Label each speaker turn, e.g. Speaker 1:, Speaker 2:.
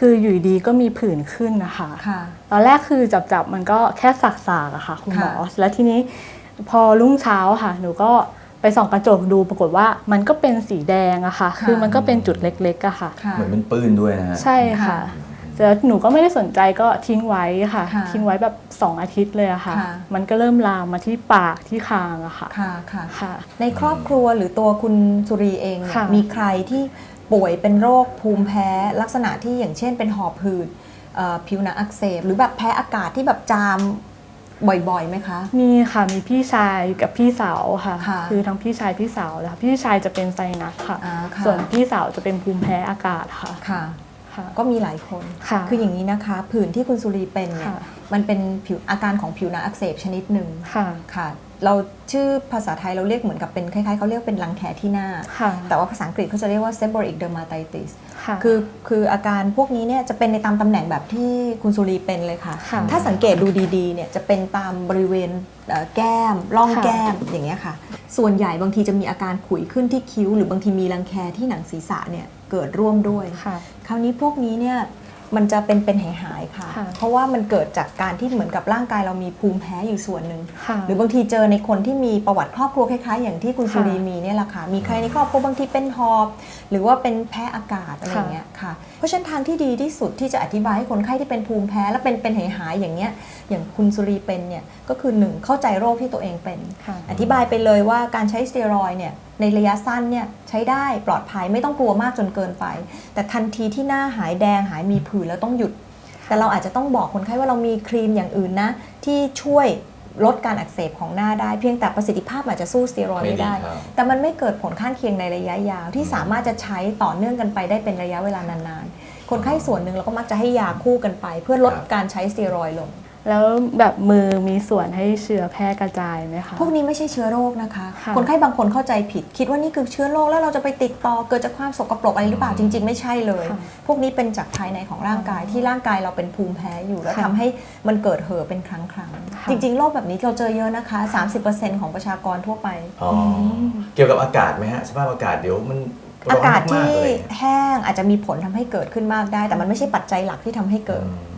Speaker 1: คืออยู่ดีก็มีผื่นขึ้นนะคะ
Speaker 2: ค่ะ
Speaker 1: ตอนแรกคือจับจับๆมันก็แค่สักๆอะค่ะคุณหมอ
Speaker 2: ค่ะ
Speaker 1: แล้วทีนี้พอรุ่งเช้าค่ะ หนูก็ไปส่องกระจกดูปรากฏว่ามันก็เป็นสีแดงอะค่ะคือมันก็เป็นจุดเล็กๆอะค่ะ
Speaker 2: ค่ะ
Speaker 3: เหมือนเป็นปืนด้วยนะฮะ
Speaker 1: ใช่ค่ะ
Speaker 2: ค่ะ
Speaker 1: แต่หนูก็ไม่ได้สนใจก็ทิ้งไว้ค่ะ
Speaker 2: ค่ะ
Speaker 1: ทิ้งไว้แบบ2อาทิตย์เลยอะค่ะ
Speaker 2: ค่ะ
Speaker 1: มันก็เริ่มลามมาที่ปากที่คางอะค่ะ
Speaker 2: ค่ะค่ะ
Speaker 1: ค่ะ
Speaker 2: ในครอบครัวหรือตัวคุณสุรีเองเนี่ย
Speaker 1: ค่ะ
Speaker 2: มีใครที่ ป่วยเป็นโรคภูมิแพ้ลักษณะที่อย่างเช่น เป็นหอบหืดเอ่อผิวหนังอักเสบ หรือแบบแพ้อากาศที่แบบจามบ่อยๆไหมคะ
Speaker 1: มีค่ะ มีพี่ชายกับพี่สาวค่ะ
Speaker 2: ค่ะ
Speaker 1: คือทั้งพี่ชายพี่สาวเลยค่ะพี่ชายจะเป็นไซนัสค่ะ
Speaker 2: อ่าค่ะ
Speaker 1: ส่วนพี่สาวจะเป็นภูมิแพ้อากาศค่ะ
Speaker 2: ค่ะ
Speaker 1: ค่ะ
Speaker 2: ก็มีหลายคน
Speaker 1: ค่ะ
Speaker 2: ออย่างนี้นะคะ ผื่นที่คุณสุรีเป็นเนี่ย
Speaker 1: ค่ะ
Speaker 2: มันเป็นผิวอาการของผิวหนังอักเสบชนิดหนึ่ง
Speaker 1: ค่ะ
Speaker 2: ค่ะ เราชื่อภาษาไทยเราเรียกเหมือนกับเป็นคล้ายๆเขาเรียกเป็นรังแคที่หน้า
Speaker 1: ค่ะ
Speaker 2: แต่ว่าภาษาอังกฤษเขาจะเรียกว่า seborrheic dermatitis
Speaker 1: ค่ะ
Speaker 2: คือคืออาการพวกนี้เนี่ยจะเป็นในตามตำแหน่งแบบที่คุณสุรีเป็นเลยค่ะ
Speaker 1: ค่ะ
Speaker 2: ถ้าสังเกตดูดีๆเนี่ยจะเป็นตามบริเวณเอ่อแก้มร่อง
Speaker 1: ค่ะ
Speaker 2: แก้มอย่างเงี้ยค่ะ ส่วนใหญ่บางทีจะมีอาการขุยขึ้นที่คิ้ว หรือบางทีมีรังแคที่หนังศีรษะเนี่ยเกิดร่วมด้วย
Speaker 1: ค่ะ
Speaker 2: คราวนี้พวกนี้เนี่ย มันจะเป็นเป็นหายหายๆค่ะ
Speaker 1: ค่ะ
Speaker 2: เพราะว่ามันเกิดจากการที่เหมือนกับร่างกายเรามีภูมิแพ้อยู่ส่วนหนึ่ง
Speaker 1: ค่ะ
Speaker 2: หรือบางทีเจอในคนที่มีประวัติครอบครัวคล้ายๆ อย่างที่คุณ
Speaker 1: ค่ะ
Speaker 2: สุรีมีเนี่ยแหละค่ะ มีใครในครอบครัวบางทีเป็นหอบ หรือว่าเป็นแพ้อากาศอะไรอย่างเงี้ยค่ะ เพราะฉะนั้นทางที่ดีที่สุดที่จะอธิบายให้คนไข้ที่เป็นภูมิแพ้และเป็นเป็นหายหายๆอย่างเงี้ย อย่างคุณสุรีเป็นเนี่ยก็คือหนึ่งเข้าใจโรคที่ตัวเองเป็น
Speaker 1: ค่ะ
Speaker 2: อธิบายไปเลยว่าการใช้สเตียรอยด์เนี่ยในระยะสั้นเนี่ยใช้ได้ปลอดภัยไม่ต้องกลัวมากจนเกินไป แต่ทันทีที่หน้าหายแดงหายมีผื่นแล้วต้องหยุด แต่เราอาจจะต้องบอกคนไข้ว่าเรามีครีมอย่างอื่นนะ ที่ช่วยลดการอักเสบของหน้าได้ เพียงแต่ประสิทธิภาพอาจจะสู้สเตียรอยด์ไม่ได้
Speaker 3: ไม่ดีครับ
Speaker 2: แต่มันไม่เกิดผลข้างเคียงในระยะยาวที่สามารถจะใช้ต่อเนื่องกันไปได้เป็นระยะเวลานานๆคนไข้ส่วนหนึ่งเราก็มักจะให้ยาคู่กันไป เพื่อลด
Speaker 3: ครับ
Speaker 2: การใช้สเตียรอยด์ลง
Speaker 1: แล้วแบบมือมีส่วนให้เชื้อแพร่กระจายไหมคะ
Speaker 2: พวกนี้ไม่ใช่เชื้อโรคนะคะ
Speaker 1: ค่ะ
Speaker 2: คนไข้บางคนเข้าใจผิด คิดว่านี่คือเชื้อโรคแล้วเราจะไปติดต่อเกิดจากความสกปรกอะไรหรือเปล่าจริง ๆ ไม่ใช่เลย
Speaker 1: ค่ะ
Speaker 2: พวกนี้เป็นจากภายในของร่างกายที่ร่างกายเราเป็นภูมิแพ้อยู่แล้ว
Speaker 1: ค่ะ
Speaker 2: ทำให้มันเกิดเห่อะเป็นครั้งครั้งๆ
Speaker 1: ค่ะ
Speaker 2: จริง ๆ โรคแบบนี้เราเจอเยอะนะคะ 30%ของประชากรทั่วไป
Speaker 3: อ๋อเกี่ยวกับอากาศไหมฮะ สภาพอากาศเดี๋ยวมันร้
Speaker 2: อานกาศ
Speaker 3: ม
Speaker 2: ที่
Speaker 3: ๆเลย
Speaker 2: แห้งอาจจะมีผลทำให้เกิดขึ้นมากได้ แต่มันไม่ใช่ปัจจัยหลักที่ทำให้เกิด
Speaker 3: อืม